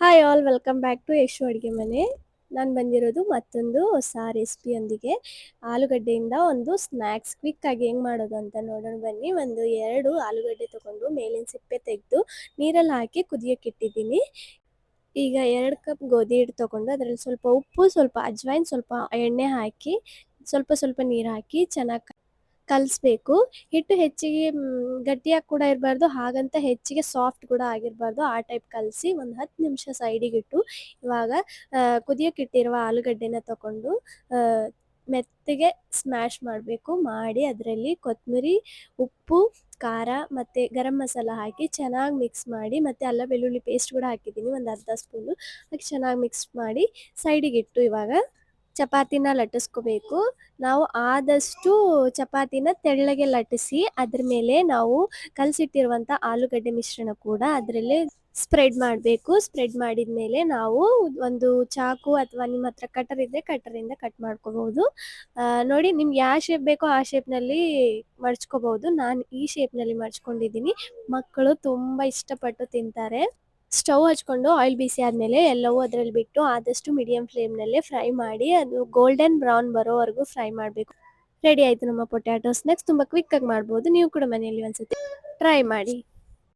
Hi all welcome back to Yashu ಅಡುಗೆ ಮನೆ ನಾನು ಬಂದಿರೋದು ಮತ್ತೊಂದು ಹೊಸ ರೆಸಿಪಿಯೊಂದಿಗೆ ಆಲೂಗಡ್ಡೆಯಿಂದ ಒಂದು ಸ್ನ್ಯಾಕ್ಸ್ ಕ್ವಿಕ್ಕಾಗಿ ಹೆಂಗೆ ಮಾಡೋದು ಅಂತ ನೋಡೋಣ ಬನ್ನಿ. ಒಂದು ಎರಡು ಆಲೂಗಡ್ಡೆ ತೊಗೊಂಡು ಮೇಲಿನ ಸಿಪ್ಪೆ ತೆಗೆದು ನೀರಲ್ಲಿ ಹಾಕಿ ಕುದಿಯೋಕೆ ಇಟ್ಟಿದ್ದೀನಿ. ಈಗ ಎರಡು ಕಪ್ ಗೋಧಿ ಹಿಟ್ಟು ತೊಗೊಂಡು ಅದರಲ್ಲಿ ಸ್ವಲ್ಪ ಉಪ್ಪು, ಸ್ವಲ್ಪ ಅಜ್ವೈನ್ ಸ್ವಲ್ಪ ಎಣ್ಣೆ ಹಾಕಿ, ಸ್ವಲ್ಪ ಸ್ವಲ್ಪ ನೀರು ಹಾಕಿ ಚೆನ್ನಾಗಿ ಕಲಿಸ್ಬೇಕು. ಹಿಟ್ಟು ಹೆಚ್ಚಿಗೆ ಗಟ್ಟಿಯಾಗಿ ಕೂಡ ಇರಬಾರ್ದು ಹಾಗಂತ ಹೆಚ್ಚಿಗೆ ಸಾಫ್ಟ್ ಕೂಡ ಆಗಿರಬಾರ್ದು. ಆ ಟೈಪ್ ಕಲಸಿ ಒಂದು ಹತ್ತು ನಿಮಿಷ ಸೈಡಿಗೆ ಇಟ್ಟು ಇವಾಗ ಆ, ಕುದಿಯಕ್ಕೆ ಇಟ್ಟಿರುವ ಆಲೂಗಡ್ಡೆನ ತಗೊಂಡು ಮೆತ್ತಗೆ ಸ್ಮ್ಯಾಶ್ ಮಾಡಬೇಕು. ಮಾಡಿ ಅದರಲ್ಲಿ ಕೊತ್ತಂಬರಿ ಉಪ್ಪು ಖಾರ ಮತ್ತು ಗರಂ ಮಸಾಲ ಹಾಕಿ ಚೆನ್ನಾಗಿ ಮಿಕ್ಸ್ ಮಾಡಿ ಮತ್ತು ಅಲ್ಲ ಬೆಳ್ಳುಳ್ಳಿ ಪೇಸ್ಟ್ ಕೂಡ ಹಾಕಿದ್ದೀನಿ ಒಂದು ಅರ್ಧ ಸ್ಪೂನು ಹಾಕಿ ಚೆನ್ನಾಗಿ ಮಿಕ್ಸ್ ಮಾಡಿ ಸೈಡಿಗೆ ಇಟ್ಟು ಇವಾಗ ಚಪಾತಿನ ಲಟ್ಟಿಸ್ಕೋಬೇಕು. ನಾವು ಆದಷ್ಟು ಚಪಾತಿನ ತೆಳ್ಳಗೆ ಲಟ್ಟಿಸಿ, ಅದ್ರ ಮೇಲೆ ನಾವು ಕಲಸಿಟ್ಟಿರುವಂಥ ಆಲೂಗಡ್ಡೆ ಮಿಶ್ರಣ ಕೂಡ ಅದರಲ್ಲೇ ಸ್ಪ್ರೆಡ್ ಮಾಡಬೇಕು. ಸ್ಪ್ರೆಡ್ ಮಾಡಿದ ಮೇಲೆ ನಾವು ಒಂದು ಚಾಕು ಅಥವಾ ನಿಮ್ಮ ಹತ್ರ ಕಟರ್ ಇದ್ದರೆ ಕಟರಿಂದ ಕಟ್ ಮಾಡ್ಕೋಬಹುದು ನೋಡಿ ನಿಮ್ಗೆ ಯಾವ ಶೇಪ್ ಬೇಕೋ ಆ ಶೇಪ್ನಲ್ಲಿ ಮಡ್ಚ್ಕೋಬಹುದು ನಾನು ಈ ಶೇಪ್ನಲ್ಲಿ ಮಡ್ಚ್ಕೊಂಡಿದ್ದೀನಿ ಮಕ್ಕಳು ತುಂಬ ಇಷ್ಟಪಟ್ಟು ತಿಂತಾರೆ. ಸ್ಟವ್ ಹಚ್ಕೊಂಡು ಆಯಿಲ್ ಬಿಸಿ ಆದಮೇಲೆ ಎಲ್ಲವೂ ಅದರಲ್ಲಿ ಬಿಟ್ಟು ಆದಷ್ಟು ಮೀಡಿಯಂ ಫ್ಲೇಮ್ನಲ್ಲೇ ಫ್ರೈ ಮಾಡಿ ಅದು ಗೋಲ್ಡನ್ ಬ್ರೌನ್ ಬರೋವರೆಗೂ ಫ್ರೈ ಮಾಡಬೇಕು. ರೆಡಿ ಆಯಿತು ನಮ್ಮ ಪೊಟ್ಯಾಟೊ ಸ್ನ್ಯಾಕ್ಸ್ ತುಂಬ ಕ್ವಿಕ್ಕಾಗಿ ಮಾಡ್ಬೋದು. ನೀವು ಕೂಡ ಮನೆಯಲ್ಲಿ ಒಂದ್ಸತಿ ಟ್ರೈ ಮಾಡಿ.